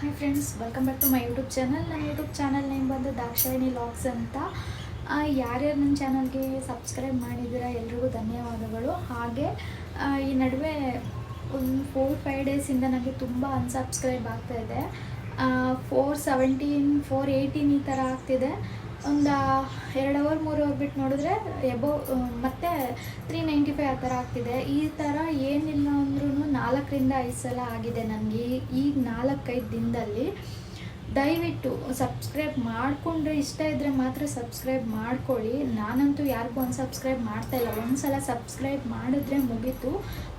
Hi friends welcome back to my YouTube channel ನನ್ನ YouTube channel name ಬಂದು Dakshayini logs ಅಂತ ಯಾರ್ಯಾರು ನನ್ನ ಚಾನಲ್ಗೆ ಸಬ್ಸ್ಕ್ರೈಬ್ ಮಾಡಿದ್ದೀರಾ ಎಲ್ರಿಗೂ ಧನ್ಯವಾದಗಳು. ಹಾಗೆ ಈ ನಡುವೆ ಒಂದು ಫೋರ್ ಫೈವ್ ಡೇಸಿಂದ ನನಗೆ ತುಂಬ ಅನ್ಸಬ್ಸ್ಕ್ರೈಬ್ ಆಗ್ತಾಯಿದೆ ಫೋರ್ ಸೆವೆಂಟೀನ್ ಫೋರ್ ಏಯ್ಟೀನ್ ಈ ಥರ ಆಗ್ತಿದೆ. ಒಂದು ಎರಡು ಅವರ್ ಮೂರು ಅವರ್ ಬಿಟ್ಟು ನೋಡಿದ್ರೆ ಎಬೋ ಮತ್ತೆ ತ್ರೀ ನೈಂಟಿ ಫೈವ್ ಆ ಥರ ಆಗ್ತಿದೆ. ಈ ಥರ ಏನಿಲ್ಲ ಅಂದ್ರೂ ನಾಲ್ಕರಿಂದ ಐದು ಸಲ ಆಗಿದೆ ನನಗೆ. ಈಗ ನಾಲ್ಕೈದು ದಿನದಲ್ಲಿ ದಯವಿಟ್ಟು ಸಬ್ಸ್ಕ್ರೈಬ್ ಮಾಡಿಕೊಂಡ್ರೆ ಇಷ್ಟ ಇದ್ದರೆ ಮಾತ್ರ ಸಬ್ಸ್ಕ್ರೈಬ್ ಮಾಡ್ಕೊಳ್ಳಿ. ನಾನಂತೂ ಯಾರಿಗೂ ಅನ್ಸಬ್ಸ್ಕ್ರೈಬ್ ಮಾಡ್ತಾ ಇಲ್ಲ. ಒಂದು ಸಲ ಸಬ್ಸ್ಕ್ರೈಬ್ ಮಾಡಿದ್ರೆ ಮುಗೀತು.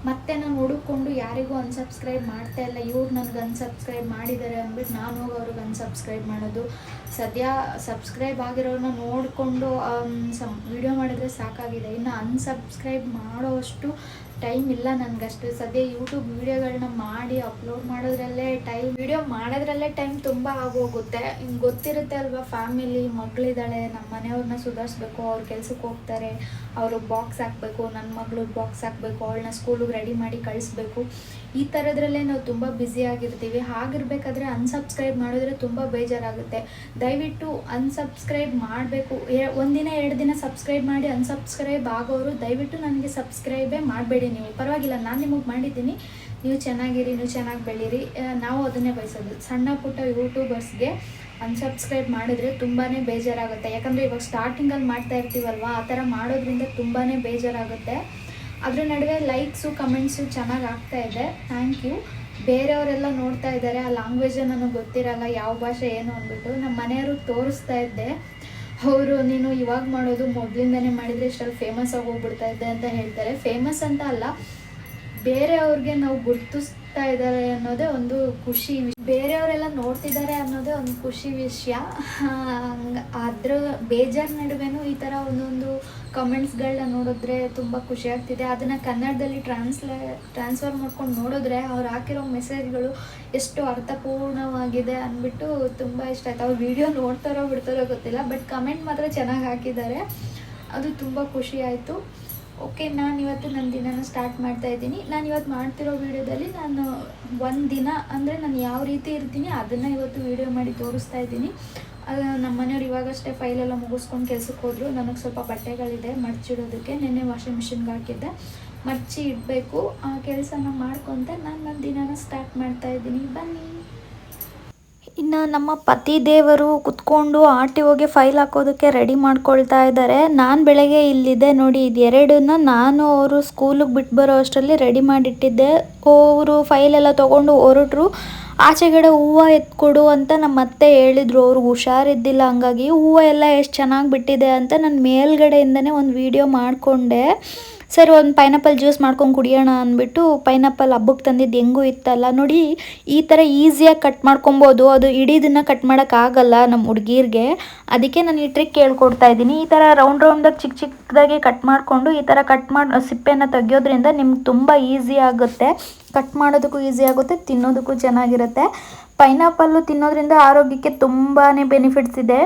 ಮತ್ತೆ ನಾನು ಹುಡುಕೊಂಡು ಯಾರಿಗೂ ಅನ್ಸಬ್ಸ್ಕ್ರೈಬ್ ಮಾಡ್ತಾ ಇಲ್ಲ. ಇವ್ರು ನನಗೆ ಅನ್ಸಬ್ಸ್ಕ್ರೈಬ್ ಮಾಡಿದ್ದಾರೆ ಅಂದ್ಬಿಟ್ಟು ನಾನು ಹೋಗಿ ಅವ್ರಿಗೆ ಅನ್ಸಬ್ಸ್ಕ್ರೈಬ್ ಮಾಡೋದು. ಸದ್ಯ ಸಬ್ಸ್ಕ್ರೈಬ್ ಆಗಿರೋರನ್ನ ನೋಡಿಕೊಂಡು ಸಮ್ ವಿಡಿಯೋ ಮಾಡಿದ್ರೆ ಸಾಕಾಗಿದೆ. ಇನ್ನು ಅನ್ಸಬ್ಸ್ಕ್ರೈಬ್ ಮಾಡೋಷ್ಟು ಟೈಮ್ ಇಲ್ಲ ನನಗಷ್ಟು. ಸದ್ಯ ಯೂಟ್ಯೂಬ್ ವೀಡಿಯೋಗಳನ್ನ ಮಾಡಿ ಅಪ್ಲೋಡ್ ಮಾಡೋದ್ರಲ್ಲೇ ಟೈಮ್ ವಿಡಿಯೋ ಮಾಡೋದ್ರಲ್ಲೇ ಟೈಮ್ ತುಂಬ ಆಗೋಗುತ್ತೆ. ಹಿಂಗೆ ಗೊತ್ತಿರುತ್ತೆ ಅಲ್ವಾ ಫ್ಯಾಮಿಲಿ ಮಗಳಿದ್ದಾಳೆ ನಮ್ಮ ಮನೆಯವ್ರನ್ನ ಸುಧಾರಿಸ್ಬೇಕು, ಅವ್ರ ಕೆಲ್ಸಕ್ಕೆ ಹೋಗ್ತಾರೆ, ಅವ್ರಿಗೆ ಬಾಕ್ಸ್ ಹಾಕಬೇಕು ನನ್ನ ಮಗಳು ಬಾಕ್ಸ್ ಹಾಕಬೇಕು, ಅವಳನ್ನ ಸ್ಕೂಲಿಗೆ ರೆಡಿ ಮಾಡಿ ಕಳಿಸ್ಬೇಕು. ಈ ಥರದ್ರಲ್ಲೇ ನಾವು ತುಂಬ ಬ್ಯುಸಿ ಆಗಿರ್ತೀವಿ. ಹಾಗಿರ್ಬೇಕಾದ್ರೆ ಅನ್ಸಬ್ಸ್ಕ್ರೈಬ್ ಮಾಡಿದ್ರೆ ತುಂಬ ಬೇಜಾರಾಗುತ್ತೆ. ದಯವಿಟ್ಟು ಅನ್ಸಬ್ಸ್ಕ್ರೈಬ್ ಮಾಡಬೇಕು. ಒಂದಿನ, ಎರಡು ದಿನ ಸಬ್ಸ್ಕ್ರೈಬ್ ಮಾಡಿ ಅನ್ಸಬ್ಸ್ಕ್ರೈಬ್ ಆಗೋರು ದಯವಿಟ್ಟು ನನಗೆ ಸಬ್ಸ್ಕ್ರೈಬೇ ಮಾಡಬೇಡಿ. ನೀವು ಪರವಾಗಿಲ್ಲ, ನಾನು ನಿಮಗೆ ಮಾಡಿದ್ದೀನಿ. ನೀವು ಚೆನ್ನಾಗಿರಿ, ನೀವು ಚೆನ್ನಾಗಿ ಬೆಳೀರಿ. ನಾವು ಅದನ್ನೇ ಬಯಸೋದು. ಸಣ್ಣ ಪುಟ್ಟ ಯೂಟ್ಯೂಬರ್ಸ್ಗೆ ಅನ್ಸಬ್ಸ್ಕ್ರೈಬ್ ಮಾಡಿದ್ರೆ ತುಂಬಾ ಬೇಜಾರಾಗುತ್ತೆ. ಯಾಕಂದರೆ ಇವಾಗ ಸ್ಟಾರ್ಟಿಂಗಲ್ಲಿ ಮಾಡ್ತಾ ಇರ್ತೀವಲ್ವ, ಆ ಥರ ಮಾಡೋದ್ರಿಂದ ತುಂಬಾ ಬೇಜಾರಾಗುತ್ತೆ. ಅದ್ರ ನಡುವೆ ಲೈಕ್ಸು ಕಮೆಂಟ್ಸು ಚೆನ್ನಾಗಿ ಆಗ್ತಾ ಇದೆ. ಥ್ಯಾಂಕ್ ಯು ಬೇರೆಯವರೆಲ್ಲ ನೋಡ್ತಾ ಇದ್ದಾರೆ, ಆ ಲ್ಯಾಂಗ್ವೇಜ್ ನನಗೆ ಗೊತ್ತಿರಲ್ಲ, ಯಾವ ಭಾಷೆ ಏನು ಅಂದ್ಬಿಟ್ಟು. ನಮ್ಮ ಮನೆಯವರು ತೋರಿಸ್ತಾ ಇದ್ದೆ. ಅವರು ನೀನು ಇವಾಗ ಮಾಡೋದು ಮೊದಲಿಂದನೇ ಮಾಡಿದರೆ ಇಷ್ಟಲ್ಲಿ ಫೇಮಸ್ ಆಗಿ ಹೋಗ್ಬಿಡ್ತಾ ಇದ್ದೆ ಅಂತ ಹೇಳ್ತಾರೆ. ಫೇಮಸ್ ಅಂತ ಅಲ್ಲ, ಬೇರೆಯವ್ರಿಗೆ ನಾವು ಗುರ್ತಿಸ್ತಾ ಇದ್ದಾರೆ ಅನ್ನೋದೇ ಒಂದು ಖುಷಿ ವಿಷಯ ಬೇರೆಯವರೆಲ್ಲ ನೋಡ್ತಿದ್ದಾರೆ ಅನ್ನೋದೇ ಒಂದು ಖುಷಿ ವಿಷಯ. ಅದ್ರ ಬೇಜಾರ್ ನಡುವೆನೂ ಈ ಥರ ಒಂದೊಂದು ಕಮೆಂಟ್ಸ್ಗಳನ್ನ ನೋಡಿದ್ರೆ ತುಂಬ ಖುಷಿ ಆಗ್ತಿದೆ. ಅದನ್ನು ಕನ್ನಡದಲ್ಲಿ ಟ್ರಾನ್ಸ್ಲೇ ಟ್ರಾನ್ಸ್ಫರ್ ಮಾಡ್ಕೊಂಡು ನೋಡಿದ್ರೆ ಅವ್ರು ಹಾಕಿರೋ ಮೆಸೇಜ್ಗಳು ಎಷ್ಟು ಅರ್ಥಪೂರ್ಣವಾಗಿದೆ ಅಂದ್ಬಿಟ್ಟು ತುಂಬ ಇಷ್ಟ ಆಯ್ತು. ಅವ್ರು ವಿಡಿಯೋ ನೋಡ್ತಾರೋ ಬಿಡ್ತಾರೋ ಗೊತ್ತಿಲ್ಲ ಬಟ್ ಕಮೆಂಟ್ ಮಾತ್ರ ಚೆನ್ನಾಗಿ ಹಾಕಿದ್ದಾರೆ. ಅದು ತುಂಬ ಖುಷಿ ಆಯಿತು. ಓಕೆ ನಾನು ಇವತ್ತು ನನ್ನ ದಿನನ ಸ್ಟಾರ್ಟ್ ಮಾಡ್ತಾ ಇದ್ದೀನಿ. ನಾನು ಇವತ್ತು ಮಾಡ್ತಿರೋ ವಿಡಿಯೋದಲ್ಲಿ ನಾನು ಒಂದು ದಿನ ಅಂದರೆ ನಾನು ಯಾವ ರೀತಿ ಇರ್ತೀನಿ ಅದನ್ನು ಇವತ್ತು ವಿಡಿಯೋ ಮಾಡಿ ತೋರಿಸ್ತಾ ಇದ್ದೀನಿ. ನಮ್ಮ ಮನೆಯವ್ರು ಇವಾಗಷ್ಟೇ ಫೈಲೆಲ್ಲ ಮುಗಿಸ್ಕೊಂಡು ಕೆಲ್ಸಕ್ಕೆ ಹೋದರು. ನನಗೆ ಸ್ವಲ್ಪ ಬಟ್ಟೆಗಳಿದೆ, ಮಡ್ಚಿಡೋದಕ್ಕೆ ನಿನ್ನೆ ವಾಷಿಂಗ್ ಮಿಷಿನ್ಗೆ ಹಾಕಿದ್ದೆ. ಮಡ್ಚಿ ಇಡಬೇಕು. ಆ ಕೆಲಸನ ಮಾಡ್ಕೊತ ನಾನು ನನ್ನ ದಿನನ ಸ್ಟಾರ್ಟ್ ಮಾಡ್ತಾ ಇದ್ದೀನಿ. ಬನ್ನಿ. ಇನ್ನು ನಮ್ಮ ಪತಿ ದೇವರು ಕುತ್ಕೊಂಡು ಆರ್ ಟಿ ಒಗೆ ಫೈಲ್ ಹಾಕೋದಕ್ಕೆ ರೆಡಿ ಮಾಡ್ಕೊಳ್ತಾ ಇದ್ದಾರೆ ನಾನು ಬೆಳಗ್ಗೆ ಇಲ್ಲಿದೆ ನೋಡಿ, ಇದು ಎರಡನ್ನ ನಾನು ಅವರು ಸ್ಕೂಲಿಗೆ ಬಿಟ್ಟು ಬರೋ ಅಷ್ಟರಲ್ಲಿ ರೆಡಿ ಮಾಡಿಟ್ಟಿದ್ದೆ. ಅವರು ಫೈಲೆಲ್ಲ ತೊಗೊಂಡು ಹೊರಟ್ರು. ಆಚೆಗಡೆ ಹೂವು ಎತ್ಕೊಡು ಅಂತ ನಮ್ಮ ಅತ್ತೆ ಹೇಳಿದ್ರು. ಅವ್ರಿಗೆ ಹುಷಾರಿದ್ದಿಲ್ಲ, ಹಂಗಾಗಿ ಹೂವು ಎಲ್ಲ ಎಷ್ಟು ಚೆನ್ನಾಗಿ ಬಿಟ್ಟಿದೆ ಅಂತ ನಾನು ಮೇಲ್ಗಡೆಯಿಂದನೇ ಒಂದು ವಿಡಿಯೋ ಮಾಡಿಕೊಂಡೆ. ಸರಿ, ಒಂದು ಪೈನಾಪಲ್ ಜ್ಯೂಸ್ ಮಾಡ್ಕೊಂಡು ಕುಡಿಯೋಣ ಅಂದ್ಬಿಟ್ಟು ಪೈನಾಪಲ್ ಹಬ್ಬಕ್ಕೆ ತಂದಿದ್ದು ಹೆಂಗೂ ಇತ್ತಲ್ಲ. ನೋಡಿ, ಈ ಥರ ಈಸಿಯಾಗಿ ಕಟ್ ಮಾಡ್ಕೊಬೋದು. ಅದು ಇಡೀದನ್ನು ಕಟ್ ಮಾಡೋಕ್ಕಾಗಲ್ಲ ನಮ್ಮ ಹುಡುಗಿರ್ಗೆ. ಅದಕ್ಕೆ ನಾನು ಈ ಟ್ರಿಕ್ ಕೇಳ್ಕೊಡ್ತಾ ಇದ್ದೀನಿ. ಈ ಥರ ರೌಂಡ್ ರೌಂಡಾಗಿ ಚಿಕ್ಕ ಚಿಕ್ಕದಾಗಿ ಕಟ್ ಮಾಡಿಕೊಂಡು, ಈ ಥರ ಕಟ್ ಮಾಡಿ ಸಿಪ್ಪೆಯನ್ನು ತೆಗಿಯೋದ್ರಿಂದ ನಿಮ್ಗೆ ತುಂಬ ಈಸಿ ಆಗುತ್ತೆ. ಕಟ್ ಮಾಡೋದಕ್ಕೂ ಈಸಿ ಆಗುತ್ತೆ, ತಿನ್ನೋದಕ್ಕೂ ಚೆನ್ನಾಗಿರುತ್ತೆ. ಪೈನಾಪಲ್ಲು ತಿನ್ನೋದ್ರಿಂದ ಆರೋಗ್ಯಕ್ಕೆ ತುಂಬಾ ಬೆನಿಫಿಟ್ಸ್ ಇದೆ.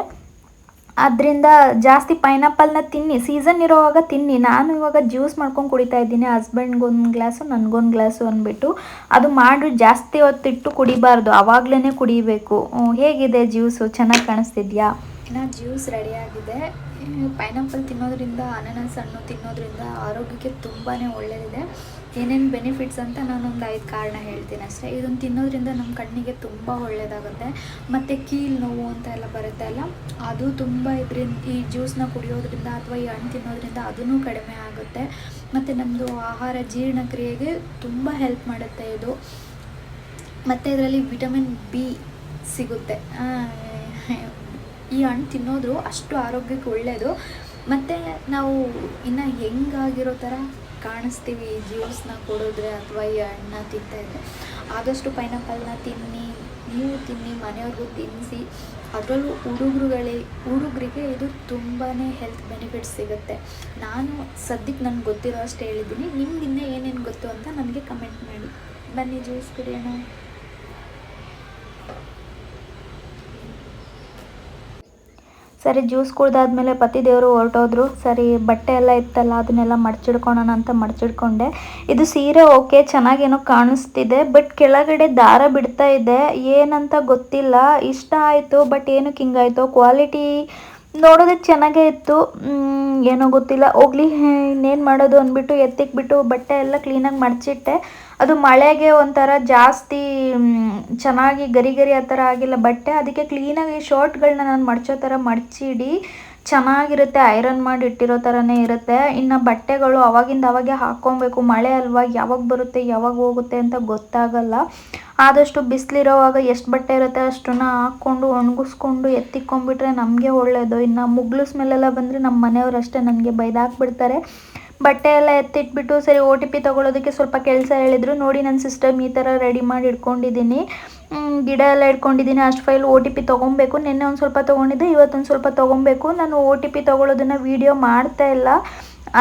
ಅದರಿಂದ ಜಾಸ್ತಿ ಪೈನಾಪಲ್ನ ತಿನ್ನಿ. ಸೀಸನ್ ಇರೋವಾಗ ತಿನ್ನಿ. ನಾನು ಇವಾಗ ಜ್ಯೂಸ್ ಮಾಡ್ಕೊಂಡು ಕುಡಿತಾ ಇದ್ದೀನಿ. ಹಸ್ಬೆಂಡ್ಗೊಂದು ಗ್ಲಾಸು ನನಗೊಂದು ಗ್ಲಾಸು ಅಂದ್ಬಿಟ್ಟು ಅದು ಮಾಡಿ, ಜಾಸ್ತಿ ಹೊತ್ತಿಟ್ಟು ಕುಡಿಬಾರ್ದು. ಆವಾಗಲೇ ಕುಡಿಬೇಕು. ಹೇಗಿದೆ ಜ್ಯೂಸು ಚೆನ್ನಾಗಿ ಕಾಣಿಸ್ತಿದ್ಯಾ? ಇನ್ನು ಜ್ಯೂಸ್ ರೆಡಿಯಾಗಿದೆ ಪೈನಾಪಲ್ ತಿನ್ನೋದ್ರಿಂದ ಅನಾನಸ್ ಹಣ್ಣು ತಿನ್ನೋದ್ರಿಂದ ಆರೋಗ್ಯಕ್ಕೆ ತುಂಬಾ ಒಳ್ಳೆಯದಿದೆ ಏನೇನು ಬೆನಿಫಿಟ್ಸ್ ಅಂತ ನಾನೊಂದು ಐದು ಕಾರಣ ಹೇಳ್ತೀನಿ ಅಷ್ಟೇ. ಇದನ್ನು ತಿನ್ನೋದ್ರಿಂದ ನಮ್ಮ ಕಣ್ಣಿಗೆ ತುಂಬ ಒಳ್ಳೆಯದಾಗುತ್ತೆ ಮತ್ತು ಕೀಲು ನೋವು ಅಂತ ಎಲ್ಲ ಬರುತ್ತೆ ಅಲ್ಲ? ಅದು ತುಂಬ ಇದರಿಂದ, ಈ ಜ್ಯೂಸ್ನ ಕುಡಿಯೋದ್ರಿಂದ ಅಥವಾ ಈ ಹಣ್ಣು ತಿನ್ನೋದ್ರಿಂದ ಅದೂ ಕಡಿಮೆ ಆಗುತ್ತೆ. ಮತ್ತು ನಮ್ಮದು ಆಹಾರ ಜೀರ್ಣಕ್ರಿಯೆಗೆ ತುಂಬ ಹೆಲ್ಪ್ ಮಾಡುತ್ತೆ ಇದು. ಮತ್ತು ಇದರಲ್ಲಿ ವಿಟಮಿನ್ ಬಿ ಸಿಗುತ್ತೆ. ಈ ಹಣ್ಣು ತಿನ್ನೋದು ಅಷ್ಟು ಆರೋಗ್ಯಕ್ಕೆ ಒಳ್ಳೆಯದು ಮತ್ತು ನಾವು ಇನ್ನು ಹೆಂಗಾಗಿರೋ ಥರ ಕಾಣಿಸ್ತೀವಿ ಈ ಜ್ಯೂಸ್ನ ಕೊಡಿದ್ರೆ ಅಥವಾ ಈ ಹಣ್ಣನ್ನ ತಿಂತಾ ಇದ್ರೆ. ಆದಷ್ಟು ಪೈನಾಪಲ್ನ ತಿನ್ನಿ, ನೀವು ತಿನ್ನಿ, ಮನೆಯವ್ರಿಗೂ ತಿನ್ನಿಸಿ ಅದರಲ್ಲೂ ಹುಡುಗರುಗಳೇ, ಹುಡುಗರಿಗೆ ಇದು ತುಂಬಾ ಹೆಲ್ತ್ ಬೆನಿಫಿಟ್ಸ್ ಸಿಗುತ್ತೆ. ನಾನು ಸದ್ಯಕ್ಕೆ ನನಗೆ ಗೊತ್ತಿರೋ ಅಷ್ಟು ಹೇಳಿದ್ದೀನಿ. ನಿಮ್ಗೆ ಇನ್ನೂ ಏನೇನು ಗೊತ್ತು ಅಂತ ನನಗೆ ಕಮೆಂಟ್ ಮಾಡಿ. ಬನ್ನಿ ಜ್ಯೂಸ್ ಕುಡಿಯೋಣ. ಸರಿ, ಜ್ಯೂಸ್ ಕುಡ್ದಾದ್ಮೇಲೆ ಪತಿದೇವರು ಹೊರಟೋದ್ರು. ಸರಿ, ಬಟ್ಟೆ ಎಲ್ಲ ಇತ್ತಲ್ಲ, ಅದನ್ನೆಲ್ಲ ಮಡ್ಚಿಡ್ಕೊಳೋಣ ಅಂತ ಮಡ್ಚಿಡ್ಕೊಂಡೆ. ಇದು ಸೀರೆ ಓಕೆ, ಚೆನ್ನಾಗೇನೋ ಕಾಣಿಸ್ತಿದೆ, ಬಟ್ ಕೆಳಗಡೆ ದಾರ ಬಿಡ್ತಾ ಇದೆ. ಏನಂತ ಗೊತ್ತಿಲ್ಲ. ಇಷ್ಟ ಆಯಿತು, ಬಟ್ ಏನಕ್ಕೆ ಹಿಂಗಾಯಿತು? ಕ್ವಾಲಿಟಿ ನೋಡೋದಕ್ಕೆ ಚೆನ್ನಾಗೇ ಇತ್ತು. ಏನೋ ಗೊತ್ತಿಲ್ಲ. ಹೋಗ್ಲಿ, ಇನ್ನೇನು ಮಾಡೋದು ಅಂದ್ಬಿಟ್ಟು ಎತ್ತಿಕ್ಬಿಟ್ಟು ಬಟ್ಟೆ ಎಲ್ಲ ಕ್ಲೀನಾಗಿ ಮಡಚಿಟ್ಟೆ. ಅದು ಮಳೆಗೆ ಒಂಥರ ಜಾಸ್ತಿ ಚೆನ್ನಾಗಿ ಗರಿ ಗರಿ ಆ ಥರ ಆಗಿಲ್ಲ. ಬಟ್ಟೆ ಅದಕ್ಕೆ ಕ್ಲೀನಾಗಿ ಶರ್ಟ್ಗಳನ್ನ ನಾನು ಮಡ್ಚೋ ಥರ ಮಡಚಿಡಿ, ಚೆನ್ನಾಗಿರುತ್ತೆ ಐರನ್ ಮಾಡಿ ಇಟ್ಟಿರೋ ಥರನೇ ಇರುತ್ತೆ. ಇನ್ನು ಬಟ್ಟೆಗಳು ಅವಾಗಿಂದ ಅವಾಗೆ ಹಾಕ್ಕೊಬೇಕು ಮಳೆ ಅಲ್ವಾ, ಯಾವಾಗ ಬರುತ್ತೆ, ಯಾವಾಗ ಹೋಗುತ್ತೆ ಅಂತ ಗೊತ್ತಾಗಲ್ಲ. ಆದಷ್ಟು ಬಿಸಿಲಿರೋವಾಗ ಎಷ್ಟು ಬಟ್ಟೆ ಇರುತ್ತೆ ಅಷ್ಟನ್ನ ಹಾಕ್ಕೊಂಡು, ಒಣಗಿಸ್ಕೊಂಡು ಎತ್ತಿಕ್ಕೊಂಡ್ಬಿಟ್ರೆ ನಮಗೆ ಒಳ್ಳೆಯದು ಇನ್ನು ಮುಗ್ಲು ಸ್ಮೆಲ್ಲೆಲ್ಲ ಬಂದರೆ ನಮ್ಮ ಮನೆಯವರು ಅಷ್ಟೇ ನನಗೆ ಬೈದಾಕ್ಬಿಡ್ತಾರೆ. ಬಟ್ಟೆ ಎಲ್ಲ ಎತ್ತಿಟ್ಬಿಟ್ಟು ಸರಿ ಓ ಟಿ ಪಿ ತೊಗೊಳೋದಕ್ಕೆ ಸ್ವಲ್ಪ ಕೆಲಸ ಹೇಳಿದರು. ನೋಡಿ ನನ್ನ ಸಿಸ್ಟಮ್ ಈ ಥರ ರೆಡಿ ಮಾಡಿ ಇಟ್ಕೊಂಡಿದ್ದೀನಿ. ಗಿಡ ಎಲ್ಲ ಇಟ್ಕೊಂಡಿದ್ದೀನಿ. ಅಷ್ಟು ಫೈಲ್ ಓ ಟಿ ಪಿ ತೊಗೊಬೇಕು. ನಿನ್ನೆ ಒಂದು ಸ್ವಲ್ಪ ತೊಗೊಂಡಿದ್ದೆ ಇವತ್ತೊಂದು ಸ್ವಲ್ಪ ತೊಗೊಬೇಕು. ನಾನು ಓ ಟಿ ಪಿ ತೊಗೊಳೋದನ್ನು ವೀಡಿಯೋ ಮಾಡ್ತಾ ಇಲ್ಲ.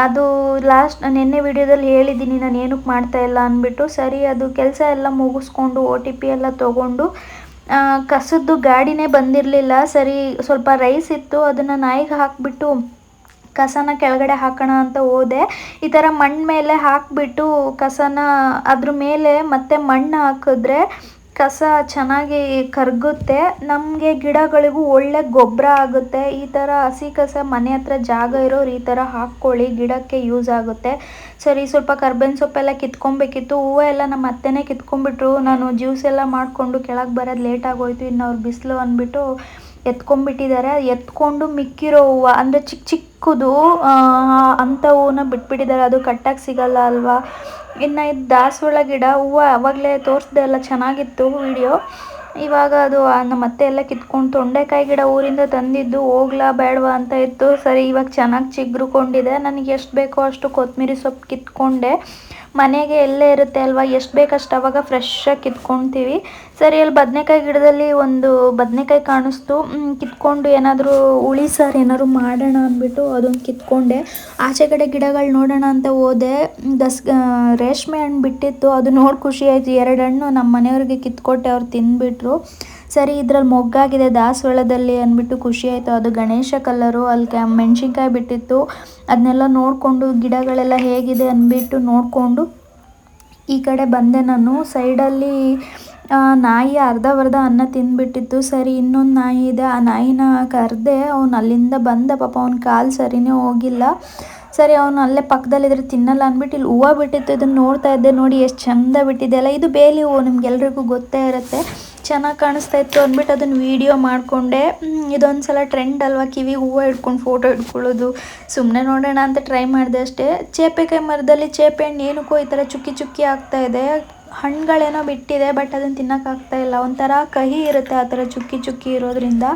ಅದು ಲಾಸ್ಟ್ ನಿನ್ನೆ ವಿಡಿಯೋದಲ್ಲಿ ಹೇಳಿದ್ದೀನಿ, ನಾನು ಏನಕ್ಕೆ ಮಾಡ್ತಾ ಇಲ್ಲ ಅಂದ್ಬಿಟ್ಟು. ಸರಿ, ಅದು ಕೆಲಸ ಎಲ್ಲ ಮುಗಿಸ್ಕೊಂಡು ಓ ಟಿ ಪಿ ಎಲ್ಲ ತೊಗೊಂಡು ಕಸದ್ದು ಗಾಡಿನೇ ಬಂದಿರಲಿಲ್ಲ. ಸರಿ, ಸ್ವಲ್ಪ ರೈಸ್ ಇತ್ತು. ಅದನ್ನು ನಾಯಿಗೆ ಹಾಕಿಬಿಟ್ಟು ಕಸನ ಕೆಳಗಡೆ ಹಾಕೋಣ ಅಂತ ಹೋದೆ. ಈ ಥರ ಮಣ್ಣು ಮೇಲೆ ಹಾಕಿಬಿಟ್ಟು ಕಸನ ಅದ್ರ ಮೇಲೆ ಮತ್ತೆ ಮಣ್ಣು ಹಾಕಿದ್ರೆ ಕಸ ಚೆನ್ನಾಗಿ ಕರಗುತ್ತೆ. ನಮಗೆ ಗಿಡಗಳಿಗೂ ಒಳ್ಳೆ ಗೊಬ್ಬರ ಆಗುತ್ತೆ. ಈ ಥರ ಹಸಿ ಕಸ ಮನೆ ಹತ್ರ ಜಾಗ ಇರೋರು ಈ ಥರ ಹಾಕ್ಕೊಳ್ಳಿ, ಗಿಡಕ್ಕೆ ಯೂಸ್ ಆಗುತ್ತೆ. ಸರಿ, ಸ್ವಲ್ಪ ಕರ್ಬೇವಿನ ಸೊಪ್ಪೆಲ್ಲ ಕಿತ್ಕೊಬೇಕಿತ್ತು. ಹೂವು ಎಲ್ಲ ನಮ್ಮ ಅತ್ತೆನೇ ಕಿತ್ಕೊಂಡ್ಬಿಟ್ರು. ನಾನು ಜ್ಯೂಸ್ ಎಲ್ಲ ಮಾಡಿಕೊಂಡು ಕೆಳಗೆ ಬರೋದು ಲೇಟ್ ಆಗೋಯ್ತು, ಇನ್ನು ಅವ್ರು ಬಿಸಿಲು ಅಂದ್ಬಿಟ್ಟು ಎತ್ಕೊಂಡ್ಬಿಟ್ಟಿದ್ದಾರೆ. ಎತ್ಕೊಂಡು ಮಿಕ್ಕಿರೋ ಹೂವು, ಅಂದರೆ ಚಿಕ್ಕ ಚಿಕ್ಕದು ಅಂಥ ಹೂವನ್ನ ಬಿಟ್ಬಿಟ್ಟಿದ್ದಾರೆ. ಅದು ಕಟ್ಟಕ್ಕೆ ಸಿಗಲ್ಲ ಅಲ್ವಾ? ಇನ್ನು ಇದು ದಾಸವಾಳ ಗಿಡ ಹೂವು ಆವಾಗಲೇ ತೋರಿಸ್ದೆ ಎಲ್ಲ ಚೆನ್ನಾಗಿತ್ತು ವಿಡಿಯೋ ಇವಾಗ ಅದು ನಮ್ಮ ಅತ್ತೆ ಎಲ್ಲ ಕಿತ್ಕೊಂಡು ತೊಂಡೆಕಾಯಿ ಗಿಡ ಊರಿಂದ ತಂದಿದ್ದು ಹೋಗ್ಲಾ ಬೇಡವಾ ಅಂತ ಇತ್ತು. ಸರಿ, ಇವಾಗ ಚೆನ್ನಾಗಿ ಚಿಗುರುಕೊಂಡಿದೆ. ನನಗೆ ಎಷ್ಟು ಬೇಕೋ ಅಷ್ಟು ಕೊತ್ತಂಬರಿ ಸೊಪ್ಪು ಕಿತ್ಕೊಂಡೆ. ಮನೆಗೆ ಎಲ್ಲೇ ಇರುತ್ತೆ ಅಲ್ವಾ? ಎಷ್ಟು ಬೇಕಷ್ಟು ಅವಾಗ ಫ್ರೆಶ್ಶಾಗಿ ಕಿತ್ಕೊಳ್ತೀವಿ ಸರಿ, ಅಲ್ಲಿ ಬದನೆಕಾಯಿ ಗಿಡದಲ್ಲಿ ಒಂದು ಬದನೆಕಾಯಿ ಕಾಣಿಸ್ತು. ಕಿತ್ಕೊಂಡು ಏನಾದರೂ ಉಳಿ ಸಾರು ಏನಾದ್ರು ಮಾಡೋಣ ಅಂದ್ಬಿಟ್ಟು ಅದೊಂದು ಕಿತ್ಕೊಂಡೆ. ಆಚೆ ಕಡೆ ಗಿಡಗಳು ನೋಡೋಣ ಅಂತ ಹೋದೆ. ದಸ್ ರೇಷ್ಮೆ ಹಣ್ಣು ಬಿಟ್ಟಿತ್ತು. ಅದು ನೋಡಿ ಖುಷಿ ಆಯಿತು. ಎರಡು ಹಣ್ಣು ನಮ್ಮ ಮನೆಯವ್ರಿಗೆ ಕಿತ್ಕೊಟ್ಟೆ, ಅವ್ರು ತಿಂದುಬಿಟ್ರು. ಸರಿ, ಇದ್ರಲ್ಲಿ ಮೊಗ್ಗಾಗಿದೆ ದಾಸವಾಳದಲ್ಲಿ ಅಂದ್ಬಿಟ್ಟು ಖುಷಿ ಆಯಿತು. ಅದು ಗಣೇಶ ಕಲ್ಲರು ಅಲ್ಲಿ ಕ್ಯಾ, ಮೆಣಸಿನ್ಕಾಯಿ ಬಿಟ್ಟಿತ್ತು. ಅದನ್ನೆಲ್ಲ ನೋಡಿಕೊಂಡು ಗಿಡಗಳೆಲ್ಲ ಹೇಗಿದೆ ಅಂದ್ಬಿಟ್ಟು ನೋಡಿಕೊಂಡು ಈ ಕಡೆ ಬಂದೆ ನಾನು. ಸೈಡಲ್ಲಿ ನಾಯಿ ಅರ್ಧವರ್ಧ ಅನ್ನ ತಿಂದ್ಬಿಟ್ಟಿತ್ತು ಸರಿ, ಇನ್ನೊಂದು ನಾಯಿ ಇದೆ. ಆ ನಾಯಿನ ಕರೆದೆ ಅವ್ನು ಅಲ್ಲಿಂದ ಬಂದ. ಪಾಪ ಅವ್ನ ಕಾಲು ಸರಿನೇ ಹೋಗಿಲ್ಲ. ಸರಿ, ಅವನು ಅಲ್ಲೇ ಪಕ್ಕದಲ್ಲಿದ್ರೆ ತಿನ್ನಲ್ಲ ಅಂದ್ಬಿಟ್ಟು ಇಲ್ಲಿ ಹೂವು ಬಿಟ್ಟಿತ್ತು. ಇದನ್ನು ನೋಡ್ತಾ ಇದ್ದೆ. ನೋಡಿ, ಎಷ್ಟು ಚಂದ ಬಿಟ್ಟಿದೆ ಅಲ್ಲ. ಇದು ಬೇಲಿ ಹೂವು. ನಿಮ್ಗೆಲ್ರಿಗೂ ಗೊತ್ತೇ ಇರುತ್ತೆ. ಚೆನ್ನಾಗಿ ಕಾಣಿಸ್ತಾ ಇತ್ತು ಅಂದ್ಬಿಟ್ಟು ಅದನ್ನು ವೀಡಿಯೋ ಮಾಡಿಕೊಂಡೆ. ಇದೊಂದು ಸಲ ಟ್ರೆಂಡ್ ಅಲ್ವಾ? ಕಿವಿ ಹೂವು ಇಟ್ಕೊಂಡು ಫೋಟೋ ಇಟ್ಕೊಳ್ಳೋದು ಸುಮ್ಮನೆ ನೋಡೋಣ ಅಂತ ಟ್ರೈ ಮಾಡಿದೆ ಅಷ್ಟೇ. ಚೇಪೆಕಾಯಿ ಮರದಲ್ಲಿ ಚೇಪೆ ಹಣ್ಣು ಏನಕ್ಕೋ ಈ ಥರ ಚುಕ್ಕಿ ಚುಕ್ಕಿ ಆಗ್ತಾ ಇದೆ. ಹಣ್ಣುಗಳೇನೋ ಬಿಟ್ಟಿದೆ ಬಟ್ ಅದನ್ನು ತಿನ್ನೋಕ್ಕಾಗ್ತಾ ಇಲ್ಲ. ಒಂಥರ ಕಹಿ ಇರುತ್ತೆ ಆ ಥರ ಚುಕ್ಕಿ ಚುಕ್ಕಿ ಇರೋದ್ರಿಂದ.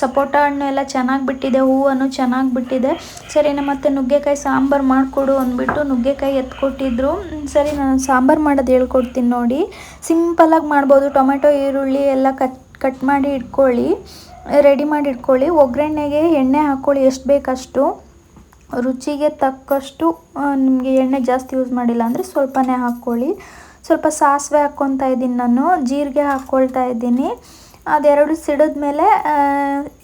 ಸಪೋಟ ಹಣ್ಣು ಎಲ್ಲ ಚೆನ್ನಾಗಿ ಬಿಟ್ಟಿದೆ, ಹೂವನ್ನು ಚೆನ್ನಾಗಿ ಬಿಟ್ಟಿದೆ. ಸರಿ ಮತ್ತೆ ನುಗ್ಗೆಕಾಯಿ ಸಾಂಬಾರು ಮಾಡಿಕೊಡು ಅಂದ್ಬಿಟ್ಟು ನುಗ್ಗೆಕಾಯಿ ಎತ್ಕೊಟ್ಟಿದ್ರು. ಸರಿ ನಾನು ಸಾಂಬಾರು ಮಾಡೋದು ಹೇಳ್ಕೊಡ್ತೀನಿ ನೋಡಿ. ಸಿಂಪಲಾಗಿ ಮಾಡ್ಬೋದು. ಟೊಮೆಟೊ, ಈರುಳ್ಳಿ ಎಲ್ಲ ಕಟ್ ಕಟ್ ಮಾಡಿ ಇಟ್ಕೊಳ್ಳಿ. ರೆಡಿ ಮಾಡಿ ಇಟ್ಕೊಳ್ಳಿ. ಒಗ್ಗರಣೆಗೆ ಎಣ್ಣೆ ಹಾಕ್ಕೊಳ್ಳಿ, ಎಷ್ಟು ಬೇಕಷ್ಟು. ರುಚಿಗೆ ತಕ್ಕಷ್ಟು ನಿಮಗೆ ಎಣ್ಣೆ ಜಾಸ್ತಿ ಯೂಸ್ ಮಾಡಿಲ್ಲ ಅಂದರೆ ಸ್ವಲ್ಪನೇ ಹಾಕ್ಕೊಳ್ಳಿ. ಸ್ವಲ್ಪ ಸಾಸಿವೆ ಹಾಕ್ಕೊತಾ ಇದ್ದೀನಿ ನಾನು, ಜೀರಿಗೆ ಹಾಕ್ಕೊಳ್ತಾ ಇದ್ದೀನಿ. ಅದೆರಡು ಸಿಡಿದ್ಮೇಲೆ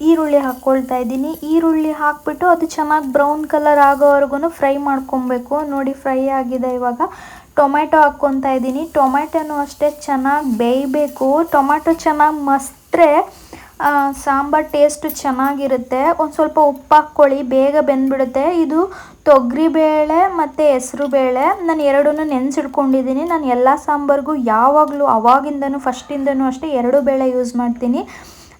ಈರುಳ್ಳಿ ಹಾಕ್ಕೊಳ್ತಾ ಇದ್ದೀನಿ. ಈರುಳ್ಳಿ ಹಾಕ್ಬಿಟ್ಟು ಅದು ಚೆನ್ನಾಗಿ ಬ್ರೌನ್ ಕಲರ್ ಆಗೋವರೆಗೂ ಫ್ರೈ ಮಾಡ್ಕೊಬೇಕು. ನೋಡಿ ಫ್ರೈ ಆಗಿದೆ ಇವಾಗ. ಟೊಮೆಟೊ ಹಾಕ್ಕೊತಾ ಇದ್ದೀನಿ. ಟೊಮೆಟೊನೂ ಅಷ್ಟೇ ಚೆನ್ನಾಗಿ ಬೇಯಬೇಕು. ಟೊಮೆಟೊ ಚೆನ್ನಾಗಿ ಮಸ್ತ್ರೆ ಸಾಂಬಾರು ಟೇಸ್ಟು ಚೆನ್ನಾಗಿರುತ್ತೆ. ಒಂದು ಸ್ವಲ್ಪ ಉಪ್ಪು ಹಾಕ್ಕೊಳ್ಳಿ, ಬೇಗ ಬೆಂದ್ಬಿಡುತ್ತೆ. ಇದು ತೊಗರಿಬೇಳೆ ಮತ್ತು ಹೆಸರು ಬೇಳೆ ನಾನು ಎರಡನ್ನೂ ನೆನೆಸಿಟ್ಕೊಂಡಿದ್ದೀನಿ. ನಾನು ಎಲ್ಲ ಸಾಂಬಾರಿಗೂ ಯಾವಾಗಲೂ ಅವಾಗಿಂದನೂ, ಫಸ್ಟಿಂದನೂ ಅಷ್ಟೇ ಎರಡು ಬೇಳೆ ಯೂಸ್ ಮಾಡ್ತೀನಿ.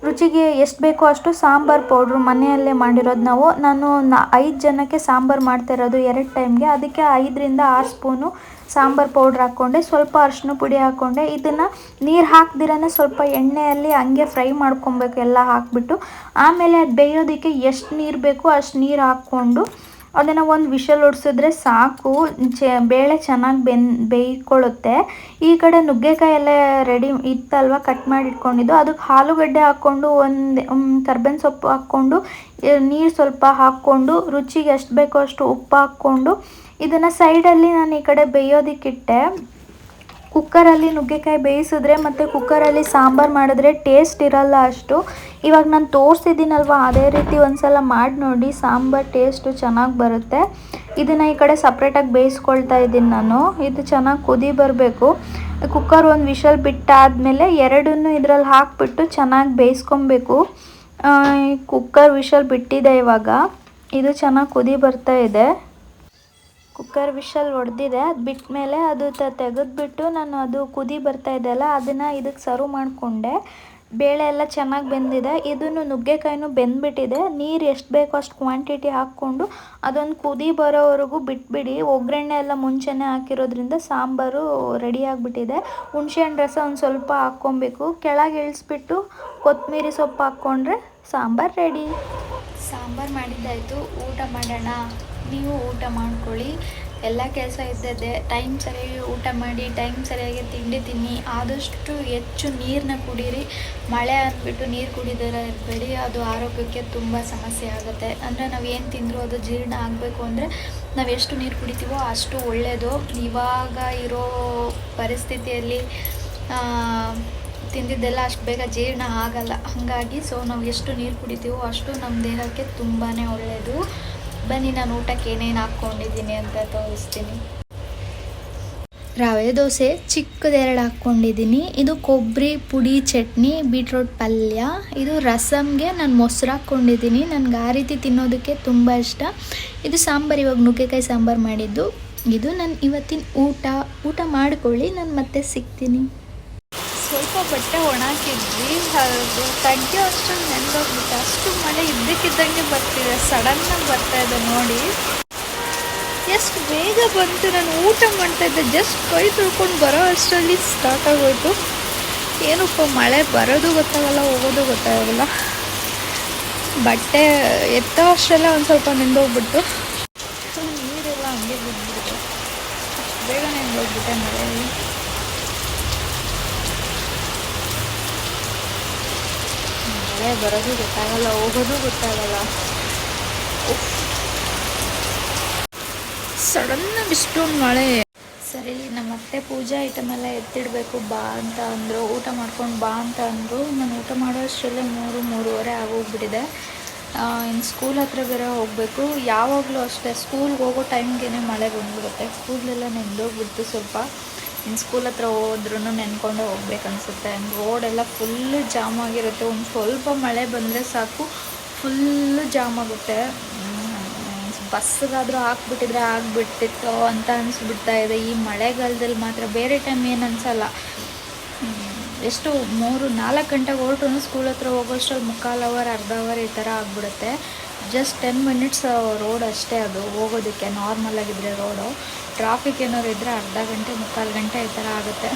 ರುಚಿಗೆ ಎಷ್ಟು ಬೇಕೋ ಅಷ್ಟು ಸಾಂಬಾರು ಪೌಡ್ರು ಮನೆಯಲ್ಲೇ ಮಾಡಿರೋದು ನಾವು. ನಾನು ನಾ ಐದು ಜನಕ್ಕೆ ಸಾಂಬಾರು ಮಾಡ್ತಾ ಇರೋದು ಎರಡು ಟೈಮ್ಗೆ. ಅದಕ್ಕೆ ಐದರಿಂದ ಆರು ಸ್ಪೂನು ಸಾಂಬಾರು ಪೌಡ್ರ್ ಹಾಕ್ಕೊಂಡೆ. ಸ್ವಲ್ಪ ಅರಿಶಿನ ಪುಡಿ ಹಾಕ್ಕೊಂಡೆ. ಇದನ್ನು ನೀರು ಹಾಕ್ದಿರೇ ಸ್ವಲ್ಪ ಎಣ್ಣೆಯಲ್ಲಿ ಹಂಗೆ ಫ್ರೈ ಮಾಡ್ಕೊಬೇಕು ಎಲ್ಲ ಹಾಕ್ಬಿಟ್ಟು. ಆಮೇಲೆ ಅದು ಬೇಯೋದಕ್ಕೆ ಎಷ್ಟು ನೀರು ಬೇಕೋ ಅಷ್ಟು ನೀರು ಹಾಕ್ಕೊಂಡು ಅದನ್ನು ಒಂದು ವಿಷಲ್ ಹೊಡ್ಸಿದ್ರೆ ಸಾಕು, ಚೆ, ಬೇಳೆ ಚೆನ್ನಾಗಿ ಬೆನ್, ಬೇಯ್ಕೊಳ್ಳುತ್ತೆ. ಈ ಕಡೆ ನುಗ್ಗೆಕಾಯಿ ಎಲ್ಲ ರೆಡಿ ಇತ್ತಲ್ವ ಕಟ್ ಮಾಡಿ ಇಟ್ಕೊಂಡಿದ್ದು. ಅದಕ್ಕೆ ಆಲೂಗಡ್ಡೆ ಹಾಕ್ಕೊಂಡು ಒಂದು ಕರ್ಬೇವಿನ ಸೊಪ್ಪು ಹಾಕ್ಕೊಂಡು ನೀರು ಸ್ವಲ್ಪ ಹಾಕ್ಕೊಂಡು, ರುಚಿಗೆ ಎಷ್ಟು ಬೇಕೋ ಅಷ್ಟು ಉಪ್ಪು ಹಾಕ್ಕೊಂಡು, ಇದನ್ನು ಸೈಡಲ್ಲಿ ನಾನು ಈ ಕಡೆ ಬೇಯೋದಕ್ಕಿಟ್ಟೆ ಕುಕ್ಕರಲ್ಲಿ ನುಗ್ಗೆಕಾಯಿ ಬೇಯಿಸಿದ್ರೆ ಮತ್ತು ಕುಕ್ಕರಲ್ಲಿ ಸಾಂಬಾರು ಮಾಡಿದ್ರೆ ಟೇಸ್ಟ್ ಇರಲ್ಲ ಅಷ್ಟು. ಇವಾಗ ನಾನು ತೋರಿಸಿದ್ದೀನಲ್ವ, ಅದೇ ರೀತಿ ಒಂದ್ಸಲ ಮಾಡಿ ನೋಡಿ, ಸಾಂಬಾರು ಟೇಸ್ಟು ಚೆನ್ನಾಗಿ ಬರುತ್ತೆ. ಇದನ್ನು ಈ ಕಡೆ ಸಪ್ರೇಟಾಗಿ ಬೇಯಿಸ್ಕೊಳ್ತಾ ಇದ್ದೀನಿ ನಾನು. ಇದು ಚೆನ್ನಾಗಿ ಕುದಿ ಬರಬೇಕು. ಕುಕ್ಕರ್ ಒಂದು ವಿಷಲ್ ಬಿಟ್ಟಾದಮೇಲೆ ಎರಡನ್ನೂ ಇದರಲ್ಲಿ ಹಾಕಿಬಿಟ್ಟು ಚೆನ್ನಾಗಿ ಬೇಯಿಸ್ಕೊಬೇಕು. ಕುಕ್ಕರ್ ವಿಷಲ್ ಬಿಟ್ಟಿದೆ ಇವಾಗ. ಇದು ಚೆನ್ನಾಗಿ ಕುದಿ ಬರ್ತಾ ಇದೆ. ಕುಕ್ಕರ್ ವಿಶಲ್ ಒಡೆದಿದೆ, ಅದು ಬಿಟ್ಟ ಮೇಲೆ ಅದು ತೆಗೆದುಬಿಟ್ಟು ನಾನು ಅದು ಕುದಿ ಬರ್ತಾ ಇದೆಯಲ್ಲ ಅದನ್ನು ಇದಕ್ಕೆ ಸರ್ವ್ ಮಾಡಿಕೊಂಡೆ. ಬೇಳೆ ಎಲ್ಲ ಚೆನ್ನಾಗಿ ಬೆಂದಿದೆ, ಇದನ್ನು ನುಗ್ಗೆಕಾಯಿನೂ ಬೆಂದ್ಬಿಟ್ಟಿದೆ. ನೀರು ಎಷ್ಟು ಬೇಕೋ ಅಷ್ಟು ಕ್ವಾಂಟಿಟಿ ಹಾಕ್ಕೊಂಡು ಅದೊಂದು ಕುದಿ ಬರೋವರೆಗೂ ಬಿಟ್ಬಿಡಿ. ಒಗ್ಗರಣೆ ಎಲ್ಲ ಮುಂಚೆನೆ ಹಾಕಿರೋದ್ರಿಂದ ಸಾಂಬಾರು ರೆಡಿ ಆಗಿಬಿಟ್ಟಿದೆ. ಹುಣ್ಸೆಹಣ್ಣು ರಸ ಒಂದು ಸ್ವಲ್ಪ ಹಾಕ್ಕೊಬೇಕು. ಕೆಳಗೆ ಇಳಿಸ್ಬಿಟ್ಟು ಕೊತ್ತಂಬರಿ ಸೊಪ್ಪು ಹಾಕ್ಕೊಂಡ್ರೆ ಸಾಂಬಾರು ರೆಡಿ ಸಾಂಬಾರು ಮಾಡಿದ್ದಾಯಿತು. ಊಟ ಮಾಡೋಣ. ನೀವು ಊಟ ಮಾಡ್ಕೊಳ್ಳಿ. ಎಲ್ಲ ಕೆಲಸ ಇದ್ದದ್ದೇ ಟೈಮ್ ಸರಿಯಾಗಿ ಊಟ ಮಾಡಿ ಟೈಮ್ ಸರಿಯಾಗಿ ತಿಂಡಿ ತಿನ್ನಿ. ಆದಷ್ಟು ಹೆಚ್ಚು ನೀರನ್ನ ಕುಡೀರಿ. ಮಳೆ ಅಂದ್ಬಿಟ್ಟು ನೀರು ಕುಡಿದಿರ ಇರಬೇಡಿ. ಅದು ಆರೋಗ್ಯಕ್ಕೆ ತುಂಬ ಸಮಸ್ಯೆ ಆಗುತ್ತೆ. ಅಂದರೆ ನಾವು ಏನು ತಿಂದರೂ ಅದು ಜೀರ್ಣ ಆಗಬೇಕು ಅಂದರೆ ನಾವು ಎಷ್ಟು ನೀರು ಕುಡಿತೀವೋ ಅಷ್ಟು ಒಳ್ಳೆಯದು ಇವಾಗ ಇರೋ ಪರಿಸ್ಥಿತಿಯಲ್ಲಿ ತಿಂದಿದ್ದೆಲ್ಲ ಅಷ್ಟು ಬೇಗ ಜೀರ್ಣ ಆಗಲ್ಲ. ಹಾಗಾಗಿ ಸೊ ನಾವು ಎಷ್ಟು ನೀರು ಕುಡಿತೀವೋ ಅಷ್ಟು ನಮ್ಮ ದೇಹಕ್ಕೆ ತುಂಬಾ ಒಳ್ಳೆಯದು ಬನ್ನಿ, ನಾನು ಊಟಕ್ಕೆ ಏನೇನು ಹಾಕ್ಕೊಂಡಿದ್ದೀನಿ ಅಂತ ತೋರಿಸ್ತೀನಿ. ರವೆ ದೋಸೆ ಚಿಕ್ಕದೆರಡು ಹಾಕ್ಕೊಂಡಿದ್ದೀನಿ. ಇದು ಕೊಬ್ಬರಿ ಪುಡಿ ಚಟ್ನಿ, ಬೀಟ್ರೋಟ್ ಪಲ್ಯ. ಇದು ರಸಮ್ಗೆ ನಾನು ಮೊಸರು ಹಾಕ್ಕೊಂಡಿದ್ದೀನಿ. ನನಗೆ ಆ ರೀತಿ ತಿನ್ನೋದಕ್ಕೆ ತುಂಬ ಇಷ್ಟ. ಇದು ಸಾಂಬಾರು, ಇವಾಗ ನುಗ್ಗೆಕಾಯಿ ಸಾಂಬಾರು ಮಾಡಿದ್ದು. ಇದು ನಾನು ಇವತ್ತಿನ ಊಟ. ಊಟ ಮಾಡಿಕೊಳ್ಳಿ, ನಾನು ಮತ್ತೆ ಸಿಗ್ತೀನಿ. ಬಟ್ಟೆ ಒಣಾಕಿದ್ವಿ ಅದು ತಗ್ಗೆ ಅಷ್ಟು ನೆಂದೋಗ್ಬಿಟ್ಟು ಅಷ್ಟು ಮಳೆ ಇದ್ದಕ್ಕಿದ್ದಂಗೆ ಬರ್ತಿದೆ. ಸಡನ್ನಾಗಿ ಬರ್ತಾ ಇದೆ ನೋಡಿ. ಎಷ್ಟು ಬೇಗ ಬಂತು. ನಾನು ಊಟ ಮಾಡ್ತಾ ಇದ್ದೆ. ಜಸ್ಟ್ ಕೈ ತುಳ್ಕೊಂಡು ಬರೋ ಅಷ್ಟರಲ್ಲಿ ಸ್ಟಾರ್ಟ್ ಆಗೋಯ್ತು. ಏನಪ್ಪ, ಮಳೆ ಬರೋದು ಗೊತ್ತಾಗಲ್ಲ, ಹೋಗೋದು ಗೊತ್ತಾಗಲ್ಲ. ಬಟ್ಟೆ ಎತ್ತೋ ಅಷ್ಟೆಲ್ಲ ಒಂದು ಸ್ವಲ್ಪ ನಿಂದೋಗ್ಬಿಟ್ಟು ನೀರೆಲ್ಲ ಹಂಗೆ ಬಿದ್ದುಬಿಟ್ಟಿದೆ ಅಷ್ಟು ಬೇಗ ನಿಂದೋಗ್ಬಿಟ್ಟೆ ಮಳೆಯಲ್ಲಿ. ಮಳೆ ಬರೋದು ಗೊತ್ತಾಗಲ್ಲ ಹೋಗೋದು ಗೊತ್ತಾಗಲ್ಲ. ಸಡನ್ ಇಷ್ಟೊಂದು ಮಳೆ. ಸರಿ ನಮ್ಮ ಅತ್ತೆ ಪೂಜಾ ಐಟಮ್ ಎಲ್ಲ ಎತ್ತಿಡಬೇಕು ಬಾ ಅಂತ ಅಂದರು ಊಟ ಮಾಡ್ಕೊಂಡು ಬಾ ಅಂತ ಅಂದರು. ನಾನು ಊಟ ಮಾಡೋ ಅಷ್ಟರಲ್ಲೇ ಮೂರು ಮೂರುವರೆ ಆಗೋಗ್ಬಿಟ್ಟಿದೆ. ಇನ್ನು ಸ್ಕೂಲ್ ಹತ್ರ ಬೇರೆ ಹೋಗಬೇಕು. ಯಾವಾಗಲೂ ಅಷ್ಟೇ ಸ್ಕೂಲ್ಗೆ ಹೋಗೋ ಟೈಮ್ಗೆ ಮಳೆ ಬಂದ್ಬಿಡುತ್ತೆ. ಸ್ಕೂಲೆಲ್ಲ ನೆಂದೋಗ್ಬಿಡ್ತು ಸ್ವಲ್ಪ. ಇನ್ನು ಸ್ಕೂಲ್ ಹತ್ರ ಹೋದ್ರೂ ನೆನ್ಕೊಂಡೇ ಹೋಗ್ಬೇಕನ್ಸುತ್ತೆ. ಆ್ಯಂಡ್ ರೋಡೆಲ್ಲ ಫುಲ್ಲು ಜಾಮ್ ಆಗಿರುತ್ತೆ. ಒಂದು ಸ್ವಲ್ಪ ಮಳೆ ಬಂದರೆ ಸಾಕು ಫುಲ್ಲು ಜಾಮ್ ಆಗುತ್ತೆ. ಬಸ್ಗಾದರೂ ಹಾಕ್ಬಿಟ್ಟಿದ್ರೆ ಆಗ್ಬಿಟ್ಟಿತ್ತು ಅಂತ ಅನಿಸ್ಬಿಡ್ತಾ ಇದೆ. ಈ ಮಳೆಗಾಲದಲ್ಲಿ ಮಾತ್ರ ಬೇರೆ ಟೈಮ್ ಏನು ಅನಿಸಲ್ಲ. ಎಷ್ಟು ಮೂರು ನಾಲ್ಕು ಗಂಟೆಗೆ ಹೊರಟ್ರು ಸ್ಕೂಲ್ ಹತ್ರ ಹೋಗೋಷ್ಟ್ರಲ್ಲಿ ಮುಕ್ಕಾಲು ಅವರ್ ಅರ್ಧ ಅವರ್ ಈ ಥರ ಆಗಿಬಿಡುತ್ತೆ. ಜಸ್ಟ್ ಟೆನ್ ಮಿನಿಟ್ಸ್ ರೋಡ್ ಅಷ್ಟೇ ಅದು. ಹೋಗೋದಕ್ಕೆ ನಾರ್ಮಲ್ ಆಗಿದ್ರೆ ರೋಡು ಟ್ರಾಫಿಕ್ ಏನಾದ್ರು ಇದ್ದರೆ ಅರ್ಧ ಗಂಟೆ, ಮುಕ್ಕಾಲು ಗಂಟೆ ಈ ಥರ ಆಗುತ್ತೆ.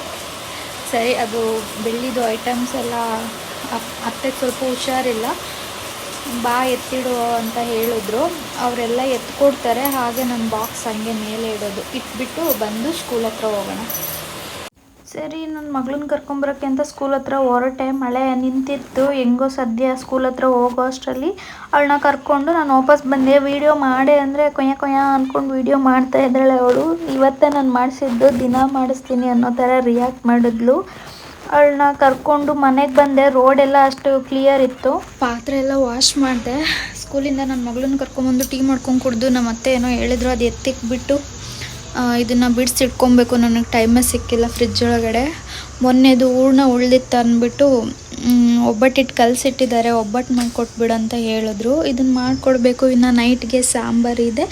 ಸರಿ, ಅದು ಬೆಳ್ಳಿದು ಐಟಮ್ಸ್ ಎಲ್ಲ ಅತ್ತೆಗೆ ಸ್ವಲ್ಪ ಹುಷಾರಿಲ್ಲ. ಬಾ ಎತ್ತಿಡು ಅಂತ ಹೇಳಿದ್ರು. ಅವರೆಲ್ಲ ಎತ್ಕೊಡ್ತಾರೆ, ಹಾಗೆ ನನ್ನ ಬಾಕ್ಸ್ ಹಂಗೆ ಮೇಲೆ ಇಡೋದು. ಇಟ್ಬಿಟ್ಟು ಬಂದು ಸ್ಕೂಲ್ ಹತ್ರ ಹೋಗೋಣ. ಸರಿ ನನ್ನ ಮಗಳನ್ನ ಕರ್ಕೊಂಬರೋಕ್ಕೆ ಅಂತ ಸ್ಕೂಲ್ ಹತ್ರ ಹೊರಟೆ. ಮಳೆ ನಿಂತಿತ್ತು, ಹೆಂಗೋ ಸದ್ಯ ಸ್ಕೂಲ್ ಹತ್ರ ಹೋಗೋ ಅಷ್ಟರಲ್ಲಿ. ಅವಳನ್ನ ಕರ್ಕೊಂಡು ನಾನು ವಾಪಸ್ ಬಂದೆ. ವೀಡಿಯೋ ಮಾಡೆ ಅಂದರೆ ಕೊಯ್ಯ ಕೊಯ್ಯ ಅಂದ್ಕೊಂಡು ವೀಡಿಯೋ ಮಾಡ್ತಾ ಇದ್ದಾಳೆ ಅವಳು. ಇವತ್ತೇ ನಾನು ಮಾಡಿಸಿದ್ದು ದಿನ ಮಾಡಿಸ್ತೀನಿ ಅನ್ನೋ ಥರ ರಿಯಾಕ್ಟ್ ಮಾಡಿದ್ಲು. ಅವಳನ್ನ ಕರ್ಕೊಂಡು ಮನೆಗೆ ಬಂದೆ. ರೋಡೆಲ್ಲ ಅಷ್ಟು ಕ್ಲಿಯರ್ ಇತ್ತು. ಪಾತ್ರೆ ಎಲ್ಲ ವಾಶ್ ಮಾಡಿದೆ. ಸ್ಕೂಲಿಂದ ನನ್ನ ಮಗಳನ್ನ ಕರ್ಕೊಂಬಂದು ಟೀ ಮಾಡ್ಕೊಂಡು ಕುಡ್ದು ನಮ್ಮ ಅತ್ತೆ ಏನೋ ಹೇಳಿದ್ರು, ಅದು ಎತ್ತಿಕ್ಬಿಟ್ಟು ಇದನ್ನು ಬಿಡಿಸಿಟ್ಕೊಬೇಕು ನನಗೆ ಟೈಮೇ ಸಿಕ್ಕಿಲ್ಲ ಫ್ರಿಜ್ ಒಳಗಡೆ. ಮೊನ್ನೆದು ಹೂರ್ಣ ಉಳ್ದಿತ್ತು ಅಂದ್ಬಿಟ್ಟು ಒಬ್ಬಟ್ಟಿಟ್ಟು ಕಲಸಿಟ್ಟಿದ್ದಾರೆ. ಒಬ್ಬಟ್ಟು ಮಾಡಿಕೊಟ್ಬಿಡು ಅಂತ ಹೇಳಿದ್ರು. ಇದನ್ನು ಮಾಡಿಕೊಡ್ಬೇಕು. ಇನ್ನು ನೈಟ್ಗೆ ಸಾಂಬಾರು ಇದೆ.